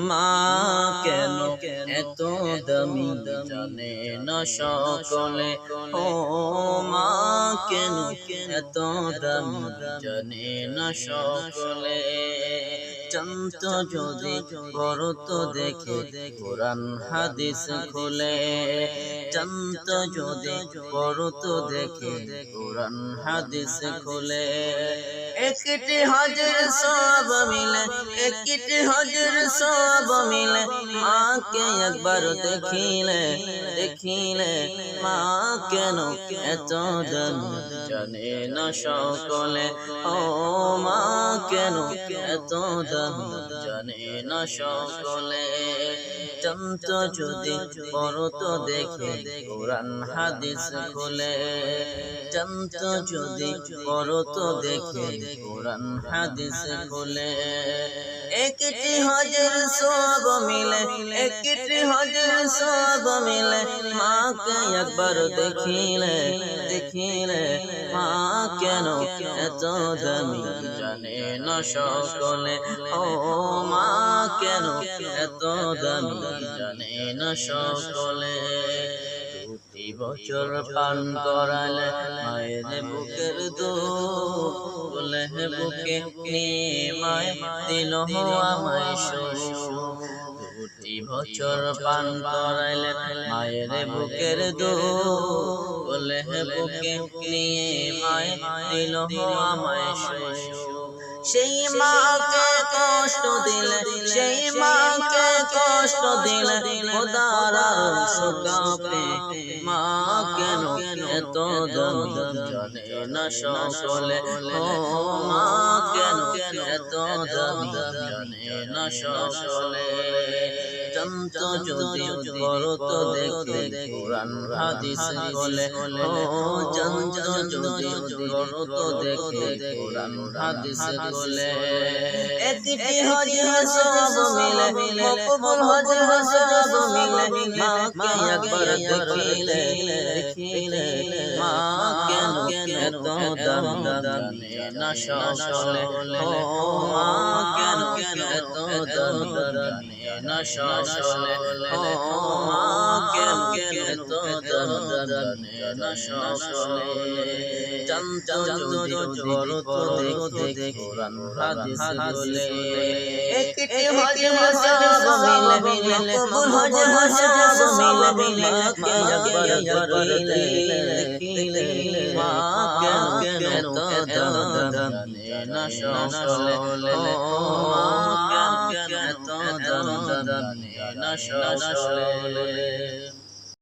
মা কেন এত দামি জানে না সকলে? ও মা কেন এত দামি জানে না সকলে? চন্ত যদি করত দেখে কোরআন হাদিস খুলে। চন্ত যদি করত দেখে কোরআন হাদিস খুলে। একটি হাজার সব মিলে, একটি হাজার সব মিলে, মাকে একবার দেখিলে দেখিলে, মা কেন এত দাম জানে না সকলে? ও মা কেন এত দাম জানে না সকলে চন্ত যদি পরত দেখে কোরআন হাদিস খুলে। চন্ত যদি পরত দেখে কোরআন হাদিস খুলে। একটি হাজার সব মিলে, একটি হাজার সব মিলে, মাকে একবার দেখিলে দেখিলে মা কেন? এত দামি জানে না সকলে ও মা কেন? এত দামি জানে না সকলে দুটি বছর পান করালে মায়ের বুকের দুধ বলে বুকে নিয়ে মায় দিল আমায় দুটি বছর পান করাইলে মায়ের বুকের দুধ বলে বুকে নিয়ে মায় দিল আমায় সেই মাকে কষ্ট দিলে, সেই মাকে কষ্ট দিলে খোদার সুকাপে। মা কেন এত জানে না সকলে? ও মা কেন এত জানে না সকলে? চন্ত যদি করত দেখে কোরআন হাদিস বলে। ও চন্ত যদি করত দেখে কোরআন হাদিস বলে। একটি হজে সব মিলে মিলে মকবুল হজে সব মিলে মাকে একবার দেখিলে দেখিলে মা কেন এত দাম দাম না সকলে ও মা কেন এত দাম দাম না সকলে ও মা কেন এত দাম দাম না সকলে চন্ত জগত দেখে কোরআন হাদিস বলে একটি হজে সব মিলে কবুল হজে সব মিলে মাকে একবার দেখিলে দেখিলে মা কেন এত দাম দাম না সকলে ও মা কেন এত দাম দাম না সকলে